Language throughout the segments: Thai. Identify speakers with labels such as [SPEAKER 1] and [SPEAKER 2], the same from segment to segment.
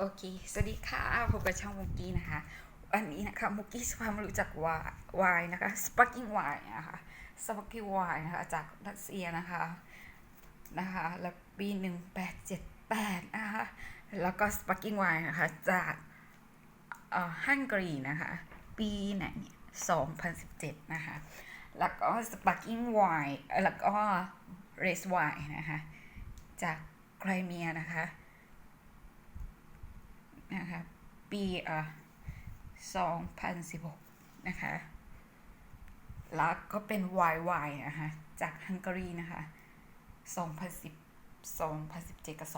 [SPEAKER 1] โอเค สวัสดีค่ะ พบกับช่องมุกกี้นะคะ วันนี้นะคะมุกกี้สพามารู้จักวายวายนะคะ sparkling wine นะคะ sparkling wine นะคะ จากรัสเซียนะคะ นะคะ แล้วปีหนึ่งแปดเจ็ดแปดนะคะ แล้วก็ sparkling wine นะคะ จากเอ่อฮังการีนะคะ ปีไหนเนี่ยสองพันสิบเจ็ดนะคะ แล้วก็ sparkling wine เอ่อแล้วก็ red wine นะคะ จากไครเมียนะคะ นะคะปีเอ่อ2016นะคะแล้วก็เป็น YY นะคะจากฮังการีนะคะ2010 2017 กับ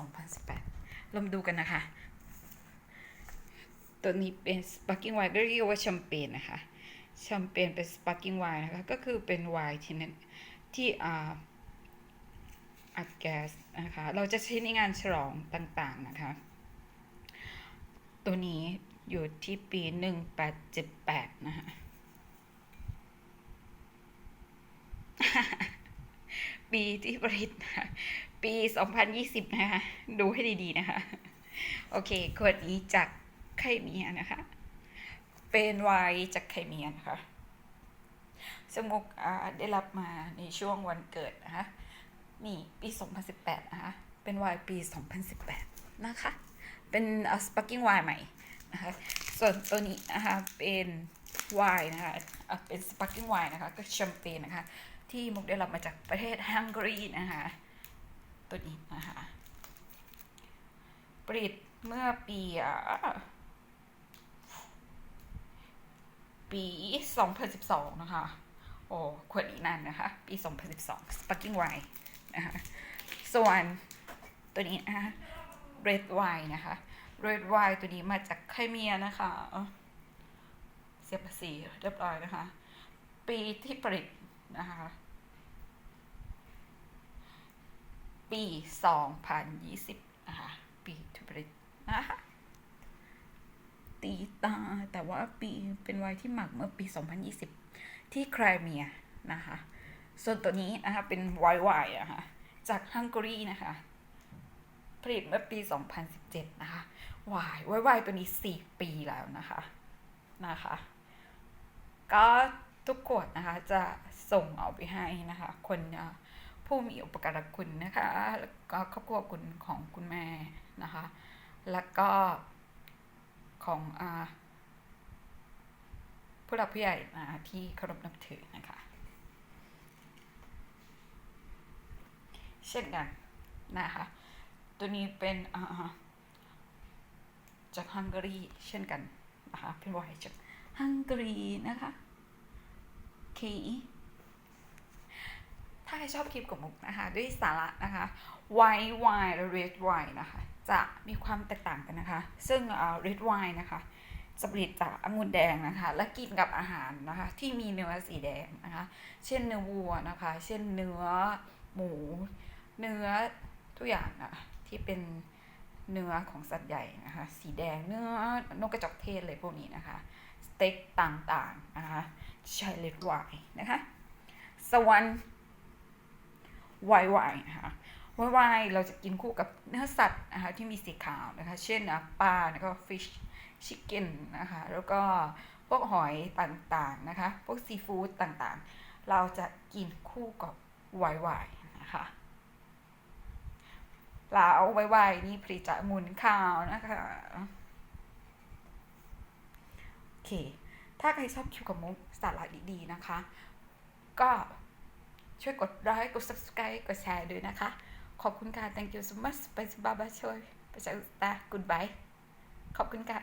[SPEAKER 1] 2018เรามาดูกันนะคะ ตัวนี้เป็น sparkling wine ก็เรียกว่าแชมเปญนะคะแชมเปญเป็น sparkling wine นะคะ ก็คือเป็นไวน์ที่นั้นที่อ่าอัดแก๊สนะคะ เราจะใช้ในงานฉลองต่างๆนะคะ ตัวนี้อยู่ที่ปีหนึ่งแปดเจ็ดแปดนะคะปีที่ผลิตนะคะปีสองพันยี่สิบนะคะ ดูให้ดีๆนะคะ โอเคขวดนี้จากไคเมียนะคะ เป็นไวน์จากไคเมียนะคะ สมุกได้รับมาในช่วงวันเกิดนะคะ นี่ปี 2018 นะคะ เป็นไวน์ปี 2018 นะคะ เป็นสปาร์กิ้งไวน์ใหม่นะคะ ส่วนตัวนี้นะคะเป็นไวน์นะคะเป็นสปาร์กิ้งไวน์นะคะก็แชมเปญนะคะ ที่มุกได้รับมาจากประเทศฮังการีนะคะ ตัวนี้นะคะผลิตเมื่อปีอ่าปี 2012 นะคะ โอ้ขวดอีกนานนะคะ ปี 2012 sparkling wine นะคะ ส่วนตัวนี้นะคะ red wine นะคะ red wine ตัวนี้มาจากไครเมียนะคะเอ้าเสียภาษีเรียบร้อยนะคะ ปีที่ผลิตนะคะ ปี 2020 นะคะ ปีที่ผลิตนะคะตีตา แต่ว่าปีเป็นไวน์ที่หมักเมื่อปี 2020 ที่ไครเมียนะคะ ส่วนตัวนี้นะคะเป็นไวน์ไวน์นะคะจากฮังการีนะคะ ผลิตเมื่อปี 2017 นะคะวายวายวายตัวนี้ 4 ปีแล้วนะคะนะคะ ก็ทุกขวดนะคะจะส่งเอาไปให้นะคะ คนผู้มีอุปการะคุณนะคะแล้วก็ครอบครัวคุณของคุณแม่นะคะ แล้วก็ของอผู้หลักผู้ใหญ่นะคะที่เคารพนับถือนะคะ เช่นกันนะคะ ตัวนี้เป็นจากฮังการีเช่นกันนะคะเป็นไวน์จากฮังการีนะคะโอเคถ้าใครชอบคลิปของมุกนะคะ ด้วยสาระนะคะไวน์ไวน์และเรดไวน์นะคะ จะมีความแตกต่างกันนะคะ ซึ่งเรดไวน์นะคะจะผลิตจากองุ่นแดงนะคะ และกินกับอาหารนะคะ ที่มีเนื้อสีแดงนะคะ เช่นเนื้อวัวนะคะ เช่นเนื้อหมู เนื้อทุกอย่างอะ ที่เป็นเนื้อของสัตว์ใหญ่นะคะ สีแดงเนื้อนกกระจอกเทศเลยพวกนี้นะคะ สเต็กต่างๆนะคะใช้เลดไวน์นะคะสวนไวน์ไวน์นะคะไวไวเราจะกินคู่กับเนื้อสัตว์นะคะที่มีสีขาวนะคะ เช่นนะปลาแล้วก็ fish chicken นะคะ แล้วก็พวกหอยต่างๆนะคะ พวกซีฟู้ดต่างๆ เราจะกินคู่กับไวไวนะคะ แล้วไวไวนี่พริจะหมุนข้าวนะคะ โอเค ถ้าใครชอบคิวกับมุกสาระดีๆนะคะ ก็ช่วยกดไลค์กด subscribe กดแชร์ด้วยนะคะ ขอบคุณค่ะ thank you so much ไปสบายบายช่วยไปจากตา goodbye ขอบคุณค่ะ